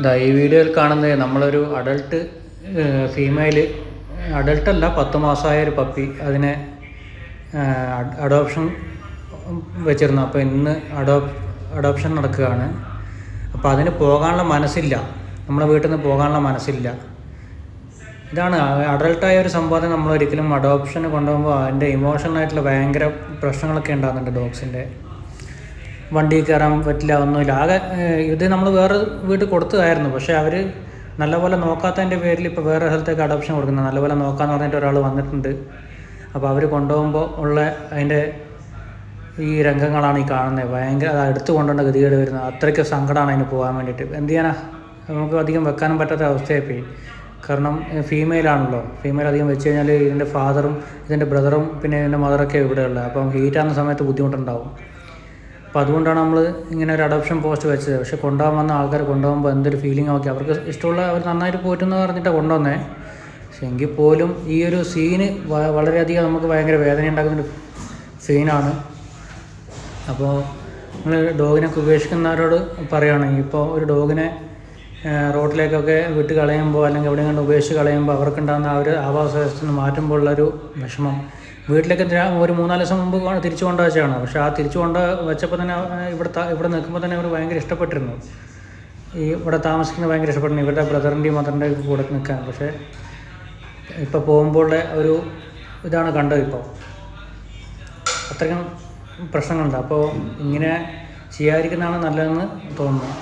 ഇതാ ഈ വീഡിയോയിൽ കാണുന്നത് നമ്മളൊരു അഡൾട്ട് ഫീമെയിൽ അഡൾട്ടല്ല പത്ത് മാസമായ ഒരു പപ്പി അതിനെ അഡോപ്ഷൻ വെച്ചിരുന്നു. അപ്പോൾ ഇന്ന് അഡോപ് അഡോപ്ഷൻ നടക്കുകയാണ്. അപ്പോൾ അതിന് പോകാനുള്ള മനസ്സില്ല. നമ്മളെ വീട്ടിൽ നിന്ന് പോകാനുള്ള മനസ്സില്ല. ഇതാണ് അഡൾട്ടായ ഒരു സംഭവത്തെ നമ്മൾ ഒരിക്കലും അഡോപ്ഷന് കൊണ്ടുപോകുമ്പോൾ അതിന്റെ ഇമോഷണലായിട്ടുള്ള ഭയങ്കര പ്രശ്നങ്ങളൊക്കെ ഉണ്ടാകുന്നുണ്ട് ഡോഗ്സിന്റെ വണ്ടി കയറാൻ പറ്റില്ല ഒന്നുമില്ല. ആകെ ഇത് നമ്മൾ വേറെ വീട്ടിൽ കൊടുത്തതായിരുന്നു. പക്ഷേ അവർ നല്ലപോലെ നോക്കാത്തതിന്റെ പേരിൽ ഇപ്പോൾ വേറെ സ്ഥലത്തേക്ക് അഡോപ്ഷൻ കൊടുക്കുന്നത്. നല്ലപോലെ നോക്കാന്ന് പറഞ്ഞിട്ട് ഒരാൾ വന്നിട്ടുണ്ട്. അപ്പോൾ അവർ കൊണ്ടുപോകുമ്പോൾ ഉള്ള അതിന്റെ ഈ രംഗങ്ങളാണ് ഈ കാണുന്നത്. ഭയങ്കര അത് അടുത്ത് കൊണ്ടുവന്ന ഗതികേട് വരുന്നത്. അത്രയ്ക്ക് സങ്കടമാണ് അതിന് പോകാൻ വേണ്ടിയിട്ട്. എന്ത് ചെയ്യാനാ? നമുക്ക് അധികം വെക്കാനും പറ്റാത്ത അവസ്ഥയായിപ്പോയി കാരണം ഫീമെയിലാണല്ലോ ഫീമെയിൽ അധികം വെച്ച് കഴിഞ്ഞാൽ ഇതിന്റെ ഫാദറും ഇതിന്റെ ബ്രദറും പിന്നെ ഇതിന്റെ മദറൊക്കെ ഇവിടെയുള്ളത്. അപ്പം ഹീറ്റാകുന്ന സമയത്ത് ബുദ്ധിമുട്ടുണ്ടാവും. അപ്പോൾ അതുകൊണ്ടാണ് നമ്മൾ ഇങ്ങനെ ഒരു അഡോപ്ഷൻ പോസ്റ്റ് വെച്ചത്. പക്ഷെ കൊണ്ടുപോകാൻ വന്ന ആൾക്കാർ കൊണ്ടുപോകുമ്പോൾ എന്തൊരു ഫീലിംഗ് ഒക്കെ. അവർക്ക് ഇഷ്ടമുള്ള അവർ നന്നായിട്ട് പോയിട്ടെന്ന് പറഞ്ഞിട്ടാണ് കൊണ്ടുവന്നേ. പക്ഷെ എങ്കിൽ പോലും ഈ ഒരു സീന് വളരെയധികം നമുക്ക് ഭയങ്കര വേദന ഉണ്ടാക്കുന്നൊരു സീനാണ് അപ്പോൾ നിങ്ങൾ ഡോഗിനൊക്കെ ഉപേക്ഷിക്കുന്നവരോട് പറയുകയാണെങ്കിൽ ഇപ്പോൾ ഒരു ഡോഗിനെ റോട്ടിലേക്കൊക്കെ വിട്ട് കളയുമ്പോൾ അല്ലെങ്കിൽ എവിടെയെങ്കിലും ഉപേക്ഷിച്ച് കളയുമ്പോൾ അവർക്കുണ്ടാകുന്ന ആ ഒരു ആവാസ വ്യവസ്ഥ മാറ്റുമ്പോഴുള്ളൊരു വിഷമം വീട്ടിലേക്ക് ഒരു മൂന്നാൽ ദിവസം മുമ്പ് തിരിച്ചു കൊണ്ട വെച്ചാണ് പക്ഷേ ആ തിരിച്ചു കൊണ്ട് വെച്ചപ്പോൾ തന്നെ ഇവിടെ ഇവിടെ നിൽക്കുമ്പോൾ തന്നെ അവർ ഭയങ്കര ഇഷ്ടപ്പെട്ടിരുന്നു. ഈ ഇവിടെ താമസിക്കുന്നത് ഭയങ്കര ഇഷ്ടപ്പെടുന്നു ഇവരുടെ ബ്രദറിന്റെയും മദറിന്റെയും കൂടെ നിൽക്കാൻ. പക്ഷേ ഇപ്പോൾ പോകുമ്പോഴുള്ള ഒരു ഇതാണ് കണ്ടത് ഇപ്പോൾ അത്രയ്ക്കും പ്രശ്നങ്ങളുണ്ട്. അപ്പോൾ ഇങ്ങനെ ചെയ്യാതിരിക്കുന്നതാണ് നല്ലതെന്ന് തോന്നുന്നു.